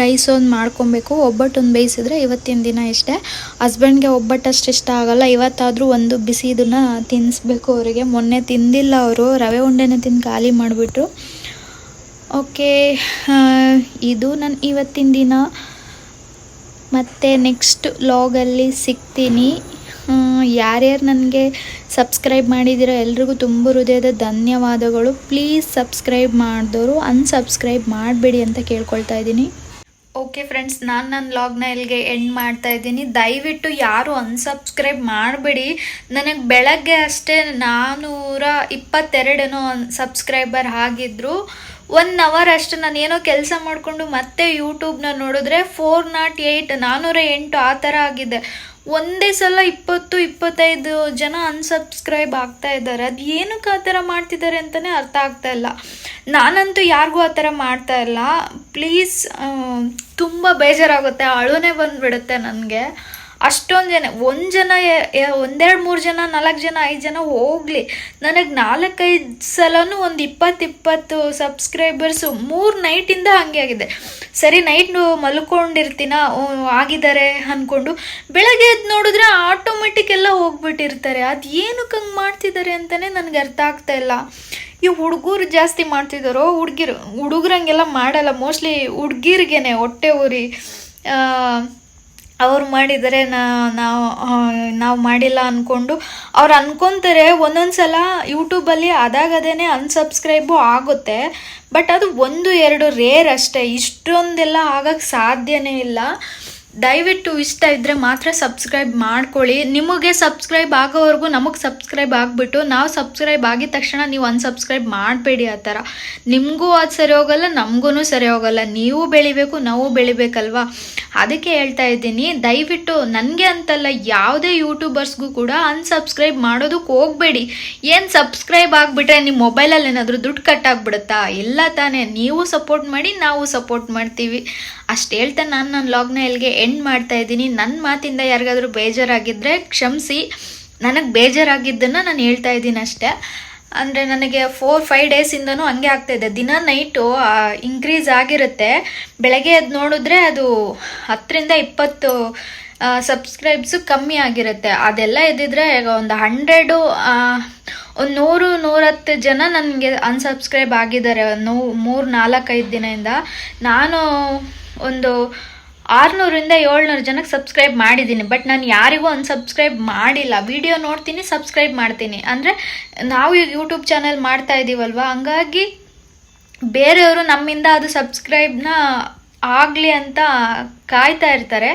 ರೈಸ್ ಒಂದು ಮಾಡ್ಕೊಬೇಕು. ಒಬ್ಬಟ್ಟು ಒಂದು ಬೇಯಿಸಿದ್ರೆ ಇವತ್ತಿನ ದಿನ ಇಷ್ಟೇ. ಹಸ್ಬೆಂಡ್ಗೆ ಒಬ್ಬಟ್ಟು ಅಷ್ಟು ಇಷ್ಟ ಆಗೋಲ್ಲ. ಇವತ್ತಾದರೂ ಒಂದು ಬಿಸಿ ಇದನ್ನು ತಿನ್ನಿಸ್ಬೇಕು ಅವರಿಗೆ. ಮೊನ್ನೆ ತಿಂದಿಲ್ಲ ಅವರು. ರವೆ ಉಂಡೆನೇ ತಿಂದು ಖಾಲಿ ಮಾಡಿಬಿಟ್ರು. ಓಕೆ ಇದು ನನ್ನ ಇವತ್ತಿನ ದಿನ. ಮತ್ತು ನೆಕ್ಸ್ಟ್ ಲಾಗಲ್ಲಿ ಸಿಗ್ತೀನಿ. ಯಾರ್ಯಾರು ನನಗೆ ಸಬ್ಸ್ಕ್ರೈಬ್ ಮಾಡಿದ್ದೀರೋ ಎಲ್ರಿಗೂ ತುಂಬ ಹೃದಯದ ಧನ್ಯವಾದಗಳು. ಪ್ಲೀಸ್ ಸಬ್ಸ್ಕ್ರೈಬ್ ಮಾಡಿದವರು ಅನ್ಸಬ್ಸ್ಕ್ರೈಬ್ ಮಾಡಬೇಡಿ ಅಂತ ಕೇಳ್ಕೊಳ್ತಾ ಇದ್ದೀನಿ. ಓಕೆ ಫ್ರೆಂಡ್ಸ್ ನಾನು ನನ್ನ ವ್ಲಾಗ್ನ ಇಲ್ಲಿಗೆ ಎಂಡ್ ಮಾಡ್ತಾ ಇದ್ದೀನಿ. ದಯವಿಟ್ಟು ಯಾರು ಅನ್ಸಬ್ಸ್ಕ್ರೈಬ್ ಮಾಡಬೇಡಿ. ನನಗೆ ಬೆಳಗ್ಗೆ ಅಷ್ಟೇ ನಾನ್ನೂರ ಇಪ್ಪತ್ತೆರಡನೋ ಸಬ್ಸ್ಕ್ರೈಬರ್ ಆಗಿದ್ರು. ಒನ್ ಅವರ್ ಅಷ್ಟು ನಾನು ಏನೋ ಕೆಲಸ ಮಾಡಿಕೊಂಡು ಮತ್ತೆ ಯೂಟ್ಯೂಬ್ನ ನೋಡಿದ್ರೆ ಫೋರ್ ನಾಟ್ ಏಯ್ಟ್ ನಾನ್ನೂರ ಎಂಟು ಆ ಥರ ಆಗಿದೆ. ಒಂದೇ ಸಲ ಇಪ್ಪತ್ತು, ಇಪ್ಪತ್ತೈದು ಜನ ಅನ್ಸಬ್ಸ್ಕ್ರೈಬ್ ಆಗ್ತಾ ಇದ್ದಾರೆ. ಅದು ಏನಕ್ಕೆ ಆ ಥರ ಮಾಡ್ತಿದ್ದಾರೆ ಅಂತಲೇ ಅರ್ಥ ಆಗ್ತಾ ಇಲ್ಲ. ನಾನಂತೂ ಯಾರಿಗೂ ಆ ಥರ ಮಾಡ್ತಾ ಇಲ್ಲ. ಪ್ಲೀಸ್ ತುಂಬ ಬೇಜಾರಾಗುತ್ತೆ. ಅಳುನೇ ಬಂದುಬಿಡುತ್ತೆ ನನಗೆ. ಅಷ್ಟೊಂದು ಜನ, ಒಂದು ಜನ ಒಂದೆರಡು, ಮೂರು ಜನ, ನಾಲ್ಕು ಜನ, ಐದು ಜನ ಹೋಗಲಿ. ನನಗೆ ನಾಲ್ಕೈದು ಸಲನೂ ಒಂದು ಇಪ್ಪತ್ತು ಇಪ್ಪತ್ತು ಸಬ್ಸ್ಕ್ರೈಬರ್ಸು ಮೂರು ನೈಟಿಂದ ಹಾಗೆ ಆಗಿದೆ. ಸರಿ, ನೈಟ್ ಮಲ್ಕೊಂಡಿರ್ತೀನ ಆಗಿದ್ದಾರೆ ಅಂದ್ಕೊಂಡು ಬೆಳಗ್ಗೆ ಎದ್ದು ನೋಡಿದ್ರೆ ಆಟೋಮೆಟಿಕ್ ಎಲ್ಲ ಹೋಗ್ಬಿಟ್ಟಿರ್ತಾರೆ. ಅದು ಏನಕ್ಕೆ ಹಂಗೆ ಮಾಡ್ತಿದ್ದಾರೆ ಅಂತಲೇ ನನಗೆ ಅರ್ಥ ಆಗ್ತಾ ಇಲ್ಲ. ಈ ಹುಡುಗರು ಜಾಸ್ತಿ ಮಾಡ್ತಿದ್ದಾರೋ ಹುಡುಗಿರು, ಹುಡುಗರಂಗೆಲ್ಲ ಮಾಡಲ್ಲ. ಮೋಸ್ಟ್ಲಿ ಹುಡುಗಿರ್ಗೇನೆ, ಹೊಟ್ಟೆ ಉರಿ ಅವ್ರು ಮಾಡಿದರೆ ನಾವು ನಾವು ಮಾಡಿಲ್ಲ ಅಂದ್ಕೊಂಡು ಅವ್ರು ಅಂದ್ಕೊತಾರೆ ಒಂದೊಂದು ಸಲ ಯೂಟ್ಯೂಬಲ್ಲಿ ಅದಾಗದೇ ಅನ್ಸಬ್ಸ್ಕ್ರೈಬು ಆಗುತ್ತೆ. ಬಟ್ ಅದು ಒಂದು, ಎರಡು ರೇರ್ ಅಷ್ಟೇ. ಇಷ್ಟೊಂದೆಲ್ಲ ಆಗಕ್ಕೆ ಸಾಧ್ಯನೇ ಇಲ್ಲ. ದಯವಿಟ್ಟು ಇಷ್ಟ ಇದ್ದರೆ ಮಾತ್ರ ಸಬ್ಸ್ಕ್ರೈಬ್ ಮಾಡ್ಕೊಳ್ಳಿ. ನಿಮಗೆ ಸಬ್ಸ್ಕ್ರೈಬ್ ಆಗೋವರೆಗೂ ನಮಗೆ ಸಬ್ಸ್ಕ್ರೈಬ್ ಆಗಿಬಿಟ್ಟು, ನಾವು ಸಬ್ಸ್ಕ್ರೈಬ್ ಆಗಿದ ತಕ್ಷಣ ನೀವು ಅನ್ಸಬ್ಸ್ಕ್ರೈಬ್ ಮಾಡಬೇಡಿ ಆ ಥರ. ನಿಮಗೂ ಅದು ಸರಿ ಹೋಗಲ್ಲ ನಮಗೂ ಸರಿ ಹೋಗಲ್ಲ. ನೀವು ಬೆಳಿಬೇಕು, ನಾವು ಬೆಳಿಬೇಕಲ್ವಾ? ಅದಕ್ಕೆ ಹೇಳ್ತಾ ಇದ್ದೀನಿ, ದಯವಿಟ್ಟು ನನಗೆ ಅಂತಲ್ಲ ಯಾವುದೇ ಯೂಟ್ಯೂಬರ್ಸ್ಗೂ ಕೂಡ ಅನ್ಸಬ್ಸ್ಕ್ರೈಬ್ ಮಾಡೋದಕ್ಕೆ ಹೋಗಬೇಡಿ. ಏನು ಸಬ್ಸ್ಕ್ರೈಬ್ ಆಗಿಬಿಟ್ರೆ ನಿಮ್ಮ ಮೊಬೈಲಲ್ಲಿ ಏನಾದರೂ ದುಡ್ಡು ಕಟ್ಟಾಗ್ಬಿಡುತ್ತಾ ಇಲ್ಲ ತಾನೇ, ನೀವು ಸಪೋರ್ಟ್ ಮಾಡಿ, ನಾವು ಸಪೋರ್ಟ್ ಮಾಡ್ತೀವಿ. ಅಷ್ಟು ಹೇಳ್ತಾ ನಾನು ನನ್ನ ಲಾಗ್ನ ಇಲ್ಲಿಗೆ ಎಂಡ್ ಮಾಡ್ತಾ ಇದ್ದೀನಿ. ನನ್ನ ಮಾತಿಂದ ಯಾರಿಗಾದರೂ ಬೇಜಾರಾಗಿದ್ದರೆ ಕ್ಷಮಿಸಿ. ನನಗೆ ಬೇಜಾರಾಗಿದ್ದನ್ನು ನಾನು ಹೇಳ್ತಾ ಇದ್ದೀನಿ ಅಷ್ಟೇ. ಅಂದರೆ ನನಗೆ ಫೋರ್ ಫೈವ್ ಡೇಸಿಂದನೂ ಹಂಗೆ ಆಗ್ತಾಯಿದೆ ದಿನ ನೈಟು ಇನ್ಕ್ರೀಸ್ ಆಗಿರುತ್ತೆ. ಬೆಳಗ್ಗೆ ಅದು ನೋಡಿದ್ರೆ ಅದು ಹತ್ತರಿಂದ ಇಪ್ಪತ್ತು ಸಬ್ಸ್ಕ್ರೈಬ್ಸು ಕಮ್ಮಿ ಆಗಿರುತ್ತೆ. ಅದೆಲ್ಲ ಇದ್ದಿದ್ರೆ ಈಗ ಒಂದು ಹಂಡ್ರೆಡು ಒಂದು ನೂರು, ನೂರತ್ತು ಜನ ನನಗೆ ಅನ್ಸಬ್ಸ್ಕ್ರೈಬ್ ಆಗಿದ್ದಾರೆ. ನೂ, ಮೂರು, ನಾಲ್ಕೈದು ದಿನದಿಂದ. ನಾನು ಒಂದು ಆರುನೂರಿಂದ ಏಳ್ನೂರು ಜನಕ್ಕೆ ಸಬ್ಸ್ಕ್ರೈಬ್ ಮಾಡಿದ್ದೀನಿ. ಬಟ್ ನಾನು ಯಾರಿಗೂ ಅನ್ಸಬ್ಸ್ಕ್ರೈಬ್ ಮಾಡಿಲ್ಲ. ವಿಡಿಯೋ ನೋಡ್ತೀನಿ ಸಬ್ಸ್ಕ್ರೈಬ್ ಮಾಡ್ತೀನಿ. ಅಂದರೆ ನಾವು ಯೂಟ್ಯೂಬ್ ಚಾನಲ್ ಮಾಡ್ತಾ ಇದ್ದೀವಲ್ವ ಹಂಗಾಗಿ ಬೇರೆಯವರು ನಮ್ಮಿಂದ ಅದು ಸಬ್ಸ್ಕ್ರೈಬ್ನ ಆಗಲಿ ಅಂತ ಕಾಯ್ತಾ ಇರ್ತಾರೆ.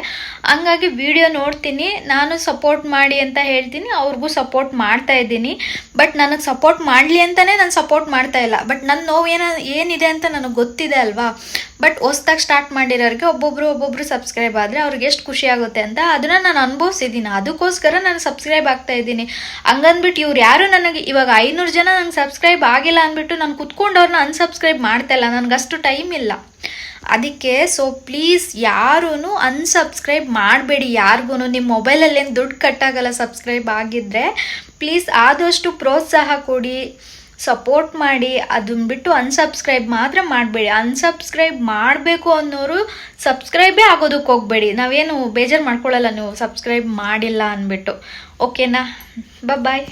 ಹಂಗಾಗಿ ವಿಡಿಯೋ ನೋಡ್ತೀನಿ, ನಾನು ಸಪೋರ್ಟ್ ಮಾಡಿ ಅಂತ ಹೇಳ್ತೀನಿ, ಅವ್ರಿಗೂ ಸಪೋರ್ಟ್ ಮಾಡ್ತಾ ಇದ್ದೀನಿ. ಬಟ್ ನನಗೆ ಸಪೋರ್ಟ್ ಮಾಡಲಿ ಅಂತಲೇ ನಾನು ಸಪೋರ್ಟ್ ಮಾಡ್ತಾ ಇಲ್ಲ. ಬಟ್ ನನ್ನ ನೋವು ಏನ, ಏನಿದೆ ಅಂತ ನನಗೆ ಗೊತ್ತಿದೆ ಅಲ್ವಾ? ಬಟ್ ಹೊಸ್ದಾಗಿ ಸ್ಟಾರ್ಟ್ ಮಾಡಿರೋರಿಗೆ ಒಬ್ಬೊಬ್ರು ಒಬ್ಬೊಬ್ರು ಸಬ್ಸ್ಕ್ರೈಬ್ ಆದರೆ ಅವ್ರಿಗೆ ಎಷ್ಟು ಖುಷಿ ಆಗುತ್ತೆ ಅಂತ ಅದನ್ನು ನಾನು ಅನುಭವಿಸಿದ್ದೀನಿ. ಅದಕ್ಕೋಸ್ಕರ ನಾನು ಸಬ್ಸ್ಕ್ರೈಬ್ ಆಗ್ತಾ ಇದ್ದೀನಿ. ಹಂಗಂದ್ಬಿಟ್ಟು ಇವ್ರು ಯಾರು ನನಗೆ, ಇವಾಗ ಐನೂರು ಜನ ನಂಗೆ ಸಬ್ಸ್ಕ್ರೈಬ್ ಆಗಿಲ್ಲ ಅಂದ್ಬಿಟ್ಟು ನಾನು ಕುತ್ಕೊಂಡು ಅವ್ರನ್ನ ಅನ್ಸಬ್ಸ್ಕ್ರೈಬ್ ಮಾಡ್ತಾ ಇಲ್ಲ. ನನಗಷ್ಟು ಟೈಮ್ ಇಲ್ಲ. ಅದಕ್ಕೆ ಸೊ ಪ್ಲೀಸ್ ಯಾರೂ ಅನ್ಸಬ್ಸ್ಕ್ರೈಬ್ ಮಾಡಬೇಡಿ. ಯಾರಿಗೂ ನಿಮ್ಮ ಮೊಬೈಲಲ್ಲೇನು ದುಡ್ಡು ಕಟ್ಟಾಗಲ್ಲ ಸಬ್ಸ್ಕ್ರೈಬ್ ಆಗಿದ್ದರೆ ಪ್ಲೀಸ್ ಆದಷ್ಟು ಪ್ರೋತ್ಸಾಹ ಕೊಡಿ ಸಪೋರ್ಟ್ ಮಾಡಿ ಅದನ್ನ ಬಿಟ್ಟು ಅನ್ಸಬ್ಸ್ಕ್ರೈಬ್ ಮಾತ್ರ ಮಾಡಬೇಡಿ. ಅನ್ಸಬ್ಸ್ಕ್ರೈಬ್ ಮಾಡಬೇಕು ಅನ್ನೋರು ಸಬ್ಸ್ಕ್ರೈಬೇ ಆಗೋದಕ್ಕೆ ಹೋಗಬೇಡಿ. ನಾವೇನು ಬೇಜಾರು ಮಾಡ್ಕೊಳ್ಳಲ್ಲ ನೀವು ಸಬ್ಸ್ಕ್ರೈಬ್ ಮಾಡಿಲ್ಲ ಅಂದ್ಬಿಟ್ಟು. ಓಕೆನಾ ಬಾಯ್